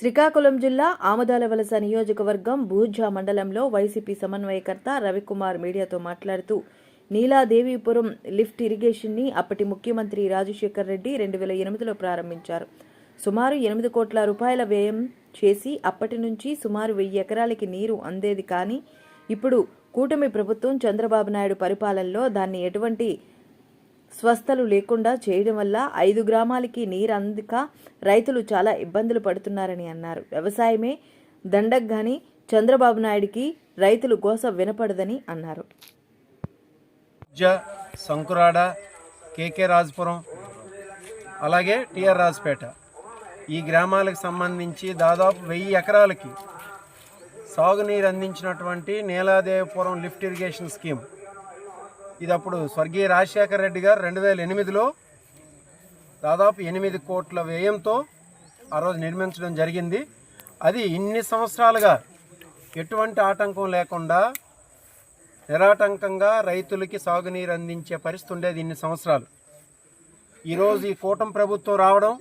శ్రీకాకుళం జిల్లా ఆమదాల వలస నియోజకవర్గం భూజా మండలంలో వైసీపీ సమన్వయకర్త రవికుమార్ మీడియాతో మాట్లాడుతూ నీలాదేవీపురం లిఫ్ట్ ఇరిగేషన్ని అప్పటి ముఖ్యమంత్రి రాజశేఖర్ రెడ్డి రెండు వేల ఎనిమిదిలో ప్రారంభించారు. సుమారు ఎనిమిది కోట్ల రూపాయల వ్యయం చేసి అప్పటి నుంచి సుమారు వెయ్యి ఎకరాలకి నీరు అందేది కానీ ఇప్పుడు కూటమి ప్రభుత్వం చంద్రబాబు నాయుడు పరిపాలనలో దాన్ని ఎటువంటి స్వస్థలు లేకుండా చేయడం వల్ల ఐదు గ్రామాలకి నీరు అందక రైతులు చాలా ఇబ్బందులు పడుతున్నారని అన్నారు. వ్యవసాయమే దండగ్గాని చంద్రబాబు నాయుడికి రైతులు గోస వినపడదని అన్నారు. జ సంకురాడ కేకే రాజపురం అలాగే టిఆర్ రాజపేట. ఈ గ్రామాలకు సంబంధించి దాదాపు వెయ్యి ఎకరాలకి సాగునీరు అందించినటువంటి నీలాదేవపురం లిఫ్ట్ ఇరిగేషన్ స్కీమ్. ఇది అప్పుడు స్వర్గీయ రాజశేఖర రెడ్డి గారు రెండు వేల ఎనిమిదిలో దాదాపు ఎనిమిది కోట్ల వ్యయంతో ఆ రోజు నిర్మించడం జరిగింది. అది ఇన్ని సంవత్సరాలుగా ఎటువంటి ఆటంకం లేకుండా నిరాటంకంగా రైతులకి సాగునీరు అందించే పరిస్థితి ఉండేది ఇన్ని సంవత్సరాలు. ఈరోజు ఈ కూటమి ప్రభుత్వం రావడం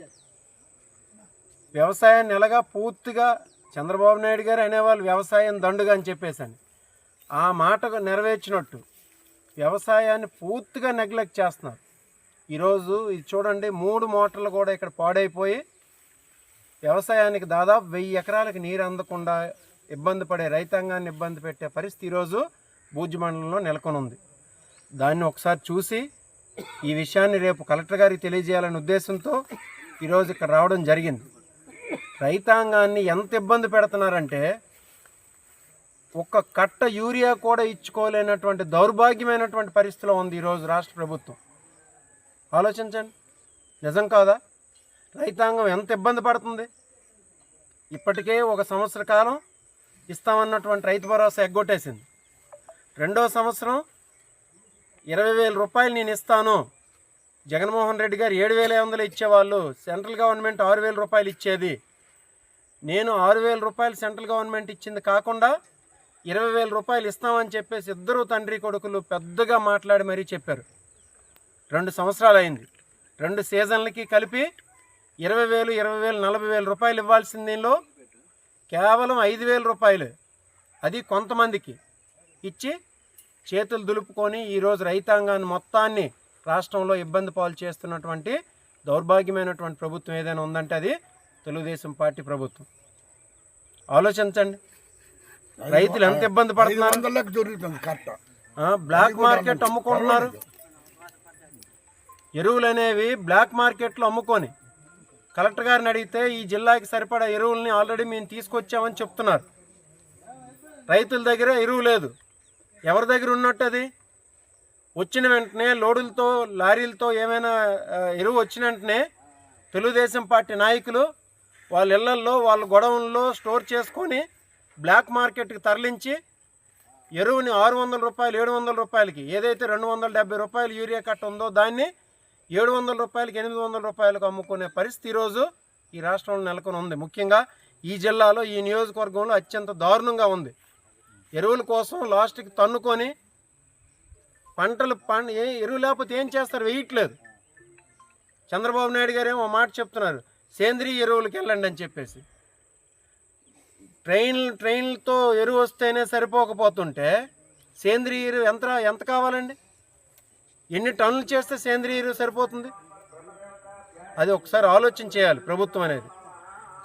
వ్యవసాయాన్ని ఎలాగా పూర్తిగా చంద్రబాబు నాయుడు గారు అనేవాళ్ళు వ్యవసాయం దండుగా అని చెప్పేశాను ఆ మాట నెరవేర్చినట్టు వ్యవసాయాన్ని పూర్తిగా నెగ్లెక్ట్ చేస్తున్నారు. ఈరోజు ఇది చూడండి మూడు మోటార్లు కూడా ఇక్కడ పాడైపోయి వ్యవసాయానికి దాదాపు వెయ్యి ఎకరాలకు నీరు అందకుండా ఇబ్బంది పడే రైతాంగాన్ని ఇబ్బంది పెట్టే పరిస్థితి ఈరోజు బూజ్ మండలంలో నెలకొని ఉంది దాన్ని ఒకసారి చూసి ఈ విషయాన్ని రేపు కలెక్టర్ గారికి తెలియజేయాలనే ఉద్దేశంతో ఈరోజు ఇక్కడ రావడం జరిగింది. రైతాంగాన్ని ఎంత ఇబ్బంది పెడుతున్నారంటే ఒక్క కట్ట యూరియా కూడా ఇచ్చుకోలేనటువంటి దౌర్భాగ్యమైనటువంటి పరిస్థితిలో ఉంది ఈరోజు రాష్ట్ర ప్రభుత్వం. ఆలోచించండి. నిజం కాదా? రైతాంగం ఎంత ఇబ్బంది పడుతుంది? ఇప్పటికే ఒక సంవత్సర కాలం ఇస్తామన్నటువంటి రైతు భరోసా ఎగ్గొట్టేసింది. రెండో సంవత్సరం ఇరవై వేల రూపాయలు నేను ఇస్తాను. జగన్మోహన్ రెడ్డి గారు ఏడు వేల ఐదు వందలు ఇచ్చేవాళ్ళు సెంట్రల్ గవర్నమెంట్ ఆరు వేల రూపాయలు ఇచ్చేది. నేను ఆరు వేల రూపాయలు సెంట్రల్ గవర్నమెంట్ ఇచ్చింది కాకుండా ఇరవై వేల రూపాయలు ఇస్తామని చెప్పేసి ఇద్దరు తండ్రి కొడుకులు పెద్దగా మాట్లాడి మరీ చెప్పారు. రెండు సంవత్సరాలు అయింది రెండు సీజన్లకి కలిపి ఇరవై వేలు ఇరవై వేలు నలభై వేల రూపాయలు ఇవ్వాల్సింది దీనిలో కేవలం ఐదు వేల రూపాయలు. అది కొంతమందికి ఇచ్చి చేతులు దులుపుకొని ఈరోజు రైతాంగాన్ని మొత్తాన్ని రాష్ట్రంలో ఇబ్బంది పాలు చేస్తున్నటువంటి దౌర్భాగ్యమైనటువంటి ప్రభుత్వం ఏదైనా ఉందంటే అది తెలుగుదేశం పార్టీ ప్రభుత్వం. ఆలోచించండి. రైతులు ఎంత ఇబ్బంది పడుతున్నారు? బ్లాక్ మార్కెట్ అమ్ముకుంటున్నారు? ఎరువులు అనేవి బ్లాక్ మార్కెట్లో అమ్ముకొని కలెక్టర్ గారిని అడిగితే ఈ జిల్లాకి సరిపడా ఎరువుల్ని ఆల్రెడీ మేము తీసుకొచ్చామని చెప్తున్నారు. రైతుల దగ్గర ఎరువు లేదు. ఎవరి దగ్గర ఉన్నట్టు అది? వచ్చిన వెంటనే లోడులతో లారీలతో ఏమైనా ఎరువు వచ్చిన వెంటనే తెలుగుదేశం పార్టీ నాయకులు వాళ్ళ ఇళ్ళల్లో వాళ్ళ గొడవల్లో స్టోర్ చేసుకొని బ్లాక్ మార్కెట్కి తరలించి ఎరువుని ఆరు వందల రూపాయలు ఏడు వందల రూపాయలకి ఏదైతే రెండు వందల డెబ్బై రూపాయలు యూరియా కట్ట ఉందో దాన్ని ఏడు వందల రూపాయలకి ఎనిమిది వందల రూపాయలకు అమ్ముకునే పరిస్థితి ఈరోజు ఈ రాష్ట్రంలో నెలకొని ఉంది. ముఖ్యంగా ఈ జిల్లాలో ఈ నియోజకవర్గంలో అత్యంత దారుణంగా ఉంది. ఎరువుల కోసం లాస్ట్కి తన్నుకొని పంటలు పం ఏ ఎరువు లేకపోతే ఏం చేస్తారు? వేయట్లేదు. చంద్రబాబు నాయుడు గారు ఏమో మాట చెప్తున్నారు. సేంద్రీయ ఎరువులకు వెళ్ళండి అని చెప్పేసి. ట్రైన్ ట్రైన్లతో ఎరువు వస్తేనే సరిపోకపోతుంటే సేంద్రీయ ఎరువు ఎంత ఎంత కావాలండి? ఎన్ని టన్నులు చేస్తే సేంద్రీయ ఎరువు సరిపోతుంది? అది ఒకసారి ఆలోచన చేయాలి ప్రభుత్వం అనేది.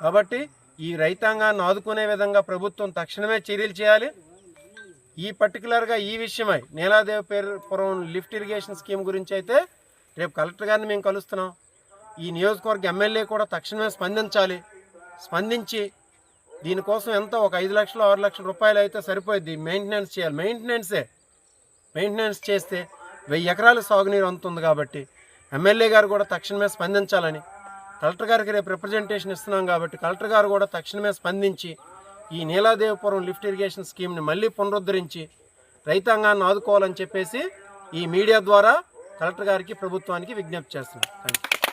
కాబట్టి ఈ రైతాంగాన్ని ఆదుకునే విధంగా ప్రభుత్వం తక్షణమే చర్యలు చేయాలి. ఈ పర్టికులర్గా ఈ విషయమై నీలాదేవపురం లిఫ్ట్ ఇరిగేషన్ స్కీమ్ గురించి అయితే రేపు కలెక్టర్ గారిని మేము కలుస్తున్నాం. ఈ నియోజకవర్గ ఎమ్మెల్యే కూడా తక్షణమే స్పందించాలి. స్పందించి దీనికోసం ఎంత ఒక ఐదు లక్షలు ఆరు లక్షల రూపాయలు అయితే సరిపోయింది మెయింటెనెన్స్ చేయాలి. మెయింటెనెన్సే మెయింటెనెన్స్ చేస్తే వెయ్యి ఎకరాల సాగునీరు అందుతుంది కాబట్టి ఎమ్మెల్యే గారు కూడా తక్షణమే స్పందించాలని కలెక్టర్ గారికి రేపు రిప్రజెంటేషన్ ఇస్తున్నాం కాబట్టి కలెక్టర్ గారు కూడా తక్షణమే స్పందించి ఈ నీలాదేవపురం లిఫ్ట్ ఇరిగేషన్ స్కీమ్ని మళ్ళీ పునరుద్ధరించి రైతాంగాన్ని ఆదుకోవాలని చెప్పేసి ఈ మీడియా ద్వారా కలెక్టర్ గారికి ప్రభుత్వానికి విజ్ఞప్తి చేస్తున్నాం. Thank you